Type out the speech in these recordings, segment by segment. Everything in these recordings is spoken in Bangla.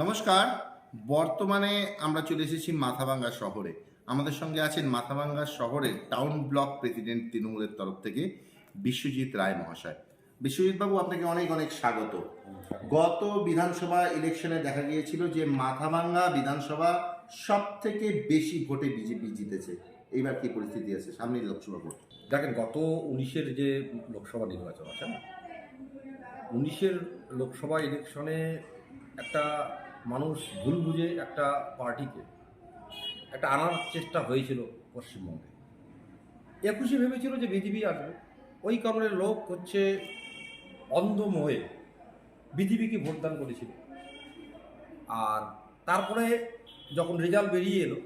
নমস্কার। বর্তমানে আমরা চলে এসেছি মাথাভাঙ্গা শহরে। আমাদের সঙ্গে আছেন মাথাভাঙ্গা শহরের টাউন ব্লক প্রেসিডেন্ট তৃণমূলের তরফ থেকে বিশ্বজিৎ রায় মহাশয়। বিশ্বজিৎ বাবু, আপনাকে অনেক অনেক স্বাগত। গত বিধানসভা ইলেকশনে দেখা গিয়েছিল যে মাথাভাঙ্গা বিধানসভা সব থেকে বেশি ভোটে বিজেপি জিতেছে। এইবার কি পরিস্থিতি আছে? সামনে লোকসভা ভোট। দেখেন, গত উনিশের যে লোকসভা নির্বাচন আছে না উনিশের লোকসভা ইলেকশনে একটা মানুষ ভুল বুঝে একটা পার্টিকে, একটা আনার চেষ্টা হয়েছিল পশ্চিমবঙ্গে। একুশে ভেবেছিল যে বিজেপি আসবে। ওই কারণে লোক হচ্ছে অন্ধমোহে বিজেপিকে ভোটদান করেছিল। আর তারপরে যখন রেজাল্ট বেরিয়ে এলো,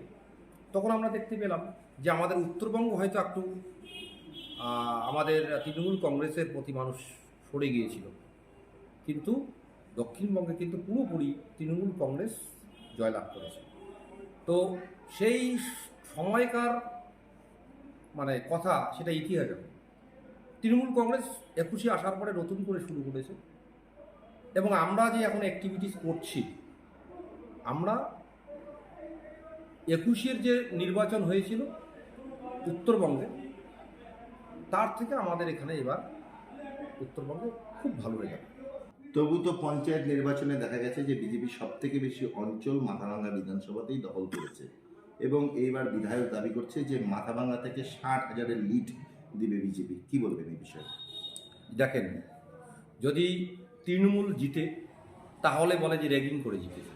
তখন আমরা দেখতে পেলাম যে আমাদের উত্তরবঙ্গ হয়তো একটু আমাদের তৃণমূল কংগ্রেসের প্রতি মানুষ সরে গিয়েছিল। কিন্তু দক্ষিণবঙ্গে কিন্তু পুরোপুরি তৃণমূল কংগ্রেস জয়লাভ করেছে। তো সেই সময়কার মানে কথা সেটা ইতিহাস। তৃণমূল কংগ্রেস একুশে আসার পরে নতুন করে শুরু করেছে। এবং আমরা যে এখন অ্যাক্টিভিটিস করছি, আমরা একুশের যে নির্বাচন হয়েছিল উত্তরবঙ্গে, তার থেকে আমাদের এখানে এবার উত্তরবঙ্গে খুব ভালো রেজাল্ট তবু তো পঞ্চায়েত নির্বাচনে দেখা গেছে যে বিজেপি সব থেকে বেশি অঞ্চল মাথাভাঙ্গা বিধানসভাতেই দখল করেছে। এবং এইবার বিধায়ক দাবি করছে যে মাথাভাঙ্গা থেকে ষাট হাজারের লিড দিবে বিজেপি। কি বলবেন এই বিষয়ে? দেখেন, যদি তৃণমূল জিতে, তাহলে বলে যে র্যাগিং করে জিতেছে।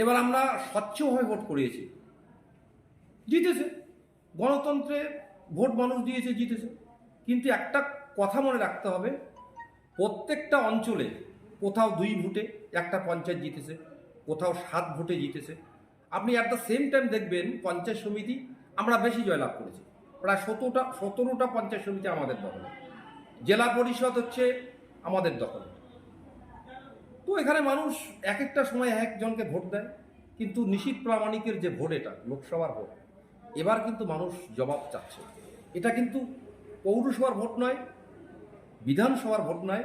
এবার আমরা স্বচ্ছভাবে ভোট করিয়েছি। জিতেছে। গণতন্ত্রে ভোট মানুষ দিয়েছে, জিতেছে। কিন্তু একটা কথা মনে রাখতে হবে প্রত্যেকটা অঞ্চলে কোথাও দুই ভোটে একটা পঞ্চায়েত জিতেছে, কোথাও সাত ভোটে জিতেছে। আপনি অ্যাট দ্য সেম টাইম দেখবেন পঞ্চায়েত সমিতি, আমরা বেশি জয়লাভ করেছি। প্রায় সতেরোটা সতেরোটা পঞ্চায়েত সমিতি আমাদের দখলে। জেলা পরিষদ হচ্ছে আমাদের দখলে। তো এখানে মানুষ এক একটা সময় এক একজনকে ভোট দেয়, কিন্তু নিশীত প্রামাণিকের যে ভোট এটা, লোকসভার ভোট, এবার কিন্তু মানুষ জবাব চাচ্ছে। এটা কিন্তু পৌরসভার ভোট নয় বিধানসভার ভোট নয়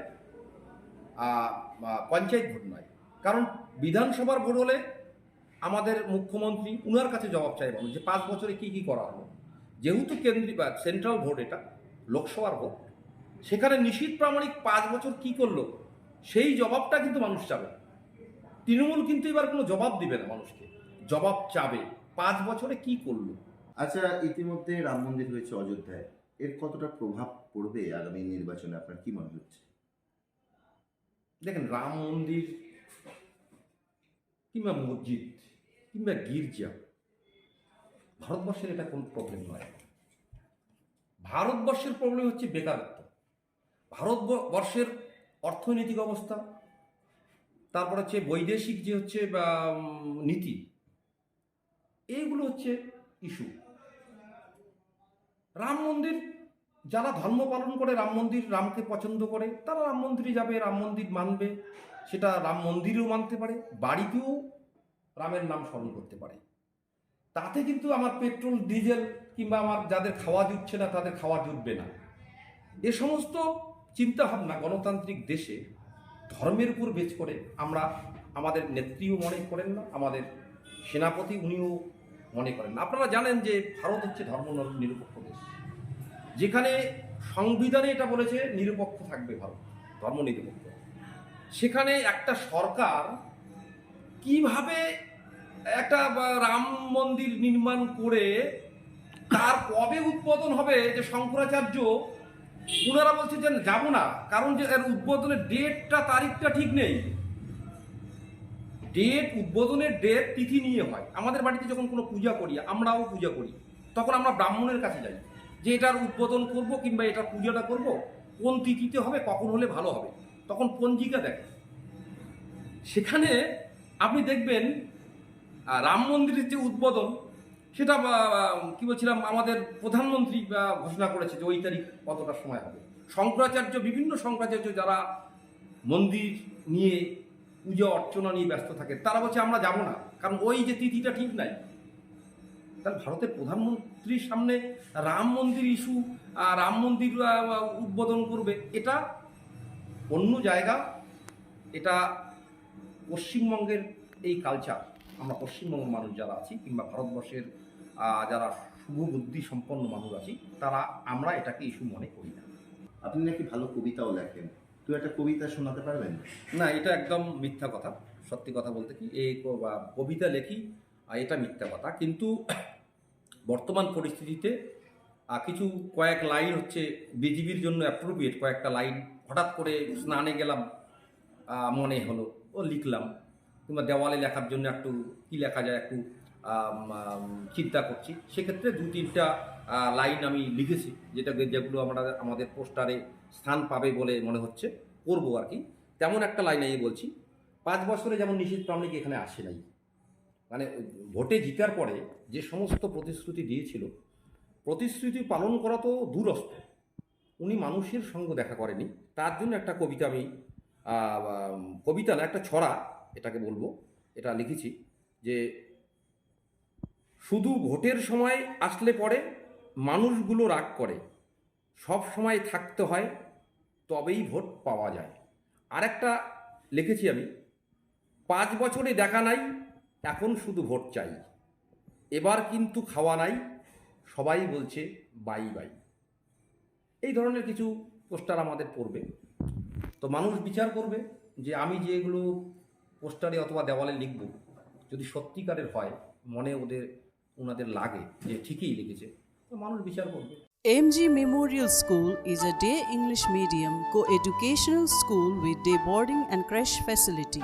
পঞ্চায়েত ভোট নয়। কারণ বিধানসভার ভোট হলে আমাদের মুখ্যমন্ত্রী, উনার কাছে জবাব চাই মানুষ যে পাঁচ বছরে কি কি করা হলো। যেহেতু কেন্দ্রীয় সেন্ট্রাল ভোট এটা, লোকসভার ভোট, সেখানে নিশীত প্রামাণিক পাঁচ বছর কি করল, সেই জবাবটা কিন্তু মানুষ চাবে। তৃণমূল কিন্তু এবার কোনো জবাব দিবে না মানুষকে। জবাব চাবে, পাঁচ বছরে কি করল। আচ্ছা ইতিমধ্যে রাম মন্দির হয়েছে অযোধ্যায়। এর কতটা প্রভাব পড়বে আগামী নির্বাচনে আপনার কি মনে হচ্ছে? দেখেন রাম মন্দির কিংবা মসজিদ কিংবা গির্জা, ভারতবর্ষের এটা কোন প্রবলেম নয়। ভারতবর্ষের প্রবলেম হচ্ছে বেকারত্ব। ভারতবর্ষের অর্থনৈতিক অবস্থা, তারপর হচ্ছে বৈদেশিক যে হচ্ছে নীতি এইগুলো হচ্ছে ইস্যু রাম মন্দির যারা ধর্ম পালন করে রাম মন্দির, রামকে পছন্দ করে, তারা রাম মন্দিরে যাবে, রাম মন্দির মানবে। সেটা রাম মন্দিরেও মানতে পারে, বাড়িতেও রামের নাম স্মরণ করতে পারে। তাতে কিন্তু আমার পেট্রোল, ডিজেল কিংবা আমার যাদের খাওয়া জুটছে না, তাদের খাওয়া জুটবে না। এ সমস্ত চিন্তাভাবনা গণতান্ত্রিক দেশে ধর্মের উপর বেচ করে আমরা আমাদের নেত্রীও মনে করেন না, আমাদের সেনাপতি উনিও মনে করেন না। আপনারা জানেন যে ভারত হচ্ছে ধর্ম নিরপেক্ষ দেশ। যেখানে সংবিধানে এটা বলেছে, নিরপেক্ষ থাকবে ভারত, ধর্ম নিরপেক্ষ। সেখানে একটা সরকার কীভাবে একটা রাম মন্দির নির্মাণ করে তার কবে উদ্বোধন হবে, যে শঙ্করাচার্য ওনারা বলছে যে যাব না, কারণ যে এর উদ্বোধনের ডেটটা, তারিখটা ঠিক নেই। ডেট, উদ্বোধনের ডেট, তিথি নিয়ে হয়। আমাদের বাড়িতে যখন কোনো পূজা করি, আমরাও পূজা করি, তখন আমরা ব্রাহ্মণের কাছে যাই। যে এটার উদ্বোধন করব কিংবা এটার পূজাটা করব, কোন তিথিতে হবে, কখন হলে ভালো হবে, তখন পঞ্জিকা দেখে। সেখানে আপনি দেখবেন রাম মন্দিরের যে উদ্বোধন, সেটা কি বলছিলাম, আমাদের প্রধানমন্ত্রী ঘোষণা করেছে যে ওই তারিখ কতটা সময় হবে। শঙ্করাচার্য, বিভিন্ন শঙ্করাচার্য যারা মন্দির নিয়ে পূজা অর্চনা নিয়ে ব্যস্ত থাকে, তারা বলছে আমরা যাব না, কারণ ওই যে তিথিটা ঠিক নাই। তাহলে ভারতের প্রধানমন্ত্রীর সামনে রাম মন্দির ইস্যু রাম মন্দির উদ্বোধন করবে এটা অন্য জায়গা এটা পশ্চিমবঙ্গের এই কালচার আমরা পশ্চিমবঙ্গের মানুষ যারা আছি কিংবা ভারতবর্ষের যারা শুভ বুদ্ধি সম্পন্ন মানুষ আছি তারা আমরা এটাকে ইস্যু মনে করি না। আপনি নাকি ভালো কবিতাও লেখেন। তুই একটা কবিতা শোনাতে পারবেন? না এটা একদম মিথ্যা কথা। সত্যি কথা বলতে কি এই কবিতা লেখি এটা মিথ্যা কথা। কিন্তু বর্তমান পরিস্থিতিতে কিছু কয়েক লাইন হচ্ছে বিজিবির জন্য অ্যাপ্রোপ্রিয়েট কয়েকটা লাইন হঠাৎ করে স্নানে গেলাম মনে হলো, ও লিখলাম। কিংবা দেওয়ালে লেখার জন্য একটু কী লেখা যায় একটু চিন্তা করছি। সেক্ষেত্রে দু, তিনটা লাইন আমি লিখেছি, যেটা যেগুলো আমরা, আমাদের পোস্টারে স্থান পাবে বলে মনে হচ্ছে, করব আর কি। তেমন একটা লাইন আমি বলছি। পাঁচ বছরে যেমন নিশীথ প্রামাণিক এখানে আসে নাই? মানে ভোটে জিতার পরে যে সমস্ত প্রতিশ্রুতি দিয়েছিল, প্রতিশ্রুতি পালন করা তো দূরস্থ উনি মানুষের সঙ্গ দেখা করেনি। তার জন্য একটা কবিতা আমি কবিতা না, একটা ছড়া এটাকে বলব, এটা লিখেছি যে, শুধু ভোটের সময় আসলে পরে মানুষগুলো রাগ করে। সব সময় থাকতে হয়, তবেই ভোট পাওয়া যায়। আরেকটা লিখেছি আমি, পাঁচ বছরে দেখা নাই এখন শুধু ভোট চাই। এবার কিন্তু খাওয়া নাই। সবাই বলছে, বাই বাই। এই ধরনের কিছু পোস্টার আমাদের পড়বে। তো মানুষ বিচার করবে যে আমি যেগুলো পোস্টারে অথবা দেওয়ালে লিখব, যদি সত্যিকারের হয়, মনে ওদের, ওনাদের লাগে, যে ঠিকই লিখেছে, তো মানুষ বিচার করবে। MG Memorial School is a day English medium co educational school with day boarding and creche facility.